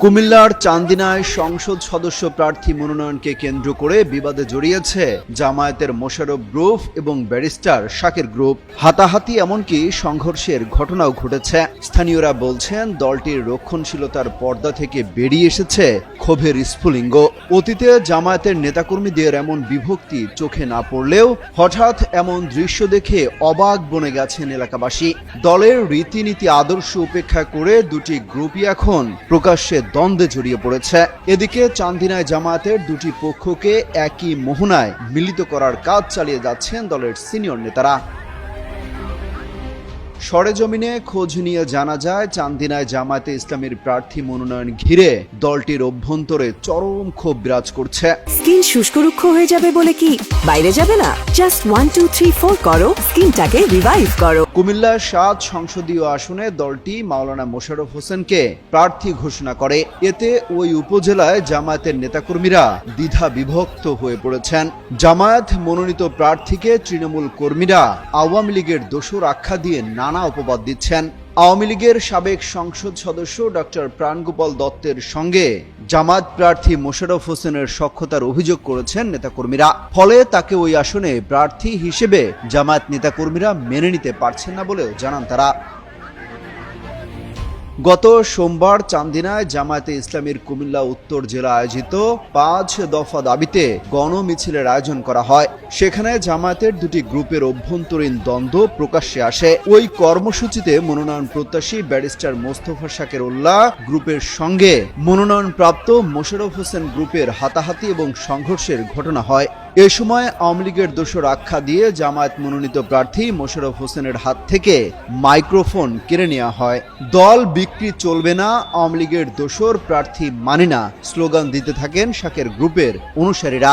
কুমিল্লার চান্দিনায় সংসদ সদস্য প্রার্থী মনোনয়নকে কেন্দ্র করে বিবাদে জড়িয়েছে জামায়াতের মোশারফ গ্রুপ এবং ব্যারিস্টার শাকের গ্রুপ। হাতাহাতি এমনকি সংঘর্ষের ঘটনাও ঘটেছে। স্থানীয়রা বলছেন, দলটির রক্ষণশীলতার পর্দা থেকে বেরিয়ে এসেছে ক্ষোভের স্ফুলিঙ্গ। অতীতে জামায়াতের নেতাকর্মীদের এমন বিভক্তি চোখে না পড়লেও হঠাৎ এমন দৃশ্য দেখে অবাক বনে গেছেন এলাকাবাসী। দলের রীতিনীতি আদর্শ উপেক্ষা করে দুটি গ্রুপই এখন প্রকাশ্যে দ্বন্দ্বে জড়িয়ে পড়েছে। এদিকে চান্দিনায় জামায়াতের দুটি পক্ষকে একই মোহনায় মিলিত করার কাজ চালিয়ে যাচ্ছেন দলের সিনিয়র নেতারা। সরেজমিনে খোঁজ নিয়ে জানা যায় চান্দিনায় জামায়াতে ইসলামের প্রার্থী মনোনয়ন ঘিরে দলটির অভ্যন্তরে চরম ক্ষোভ বিরাজ করছে। স্কিন শুষ্ক রুক্ষ হয়ে যাবে বলে কি? বাইরে যাবে না? Just one two three four করো। স্কিনটাকে রিভাইভ করো। কুমিল্লার সাত সংসদীয় আসনে দলটি মাওলানা মোশাররফ হোসেনকে প্রার্থী ঘোষণা করে। এতে ওই উপজেলায় জামায়াতের নেতাকর্মীরা দ্বিধা বিভক্ত হয়ে পড়েছেন। জামায়াত মনোনীত প্রার্থীকে তৃণমূল কর্মীরা আওয়ামী লীগের দোষর আখ্যা দিয়ে নানা অপবাদ দিচ্ছেন আওয়ামী লীগের সাবেক সংসদ সদস্য ডক্টর প্রাণগোপাল দত্তের সঙ্গে। জামাত প্রার্থী মোশারফ হোসেনের সক্ষতার অভিযোগ করেছেন নেতাকর্মীরা। ফলে তাকে ওই আসনে প্রার্থী হিসেবে জামায়াত নেতাকর্মীরা মেনে নিতে পারছেন না বলেও জানান তারা। গত সোমবার চান্দিনায় জামায়াতে ইসলামীর কুমিল্লা উত্তর জেলা আয়োজিত পাঁচ দফা দাবিতে গণমিছিলের আয়োজন করা হয়। সেখানে জামায়াতের দুটি গ্রুপের অভ্যন্তরীণ দ্বন্দ্ব প্রকাশ্যে আসে। ওই কর্মসূচিতে মনোনয়ন প্রত্যাশী ব্যারিস্টার মোস্তফা শাকের উল্লাহ গ্রুপের সঙ্গে মনোনয়নপ্রাপ্ত মোশাররফ হোসেন গ্রুপের হাতাহাতি এবং সংঘর্ষের ঘটনা হয়। এ সময় আওয়ামী লীগের দোষর আখ্যা দিয়ে জামায়াত মনোনীত প্রার্থী মোশাররফ হোসেনের হাত থেকে মাইক্রোফোন কেড়ে নেওয়া হয়। দল বিক্রি চলবে না, আওয়ামী লীগের দোষর প্রার্থী মানে না, স্লোগান দিতে থাকেন শাকের গ্রুপের অনুসারীরা।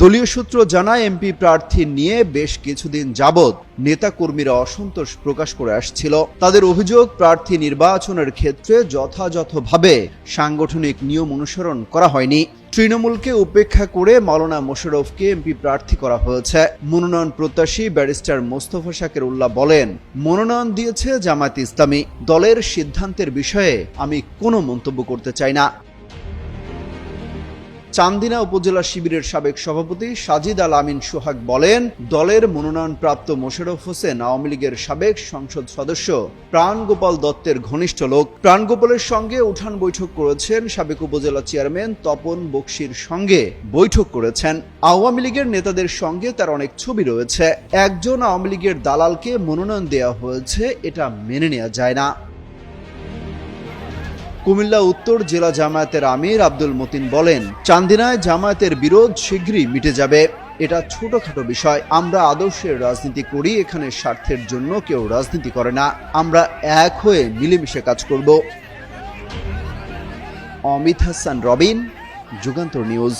দলীয় সূত্র জানায়, এমপি প্রার্থী নিয়ে বেশ কিছুদিন যাবৎ নেতাকর্মীরা অসন্তোষ প্রকাশ করে আসছিল। তাদের অভিযোগ, প্রার্থী নির্বাচনের ক্ষেত্রে যথাযথভাবে সাংগঠনিক নিয়ম অনুসরণ করা হয়নি। তৃণমূলকে উপেক্ষা করে মাওলানা মোশারফকে এমপি প্রার্থী করা হয়েছে। মনোনয়ন প্রত্যাশী ব্যারিস্টার মোস্তফা শাকের উল্লাহ বলেন, মনোনয়ন দিয়েছে জামায়াত ইসলামী। দলের সিদ্ধান্তের বিষয়ে আমি কোনো মন্তব্য করতে চাই না। চান্দিনা উপজেলা শিবিরের সাবেক সভাপতি সাজিদ আল আমিন সোহাগ বলেন, দলের মনোনয়নপ্রাপ্ত মোশাররফ হোসেন আওয়ামী লীগের সাবেক সংসদ সদস্য প্রাণগোপাল দত্তের ঘনিষ্ঠ লোক। প্রাণগোপালের সঙ্গে উঠান বৈঠক করেছেন সাবেক উপজেলা চেয়ারম্যান তপন বক্সির সঙ্গে বৈঠক করেছেন। আওয়ামী লীগের নেতাদের সঙ্গে তার অনেক ছবি রয়েছে। একজন আওয়ামী লীগের দালালকে মনোনয়ন দেওয়া হয়েছে, এটা মেনে নেওয়া যায় না। কুমিল্লা উত্তর জেলা জামায়াতের আমির আব্দুল মতিন বলেন, চান্দিনায় জামায়াতের বিরোধ শীঘ্রই মিটে যাবে। এটা ছোটখাটো বিষয়। আমরা আদর্শের রাজনীতি করি, এখানে স্বার্থের জন্য কেউ রাজনীতি করে না। আমরা এক হয়ে মিলেমিশে কাজ করব। অমিত হাসান, রবিন, যুগান্তর নিউজ।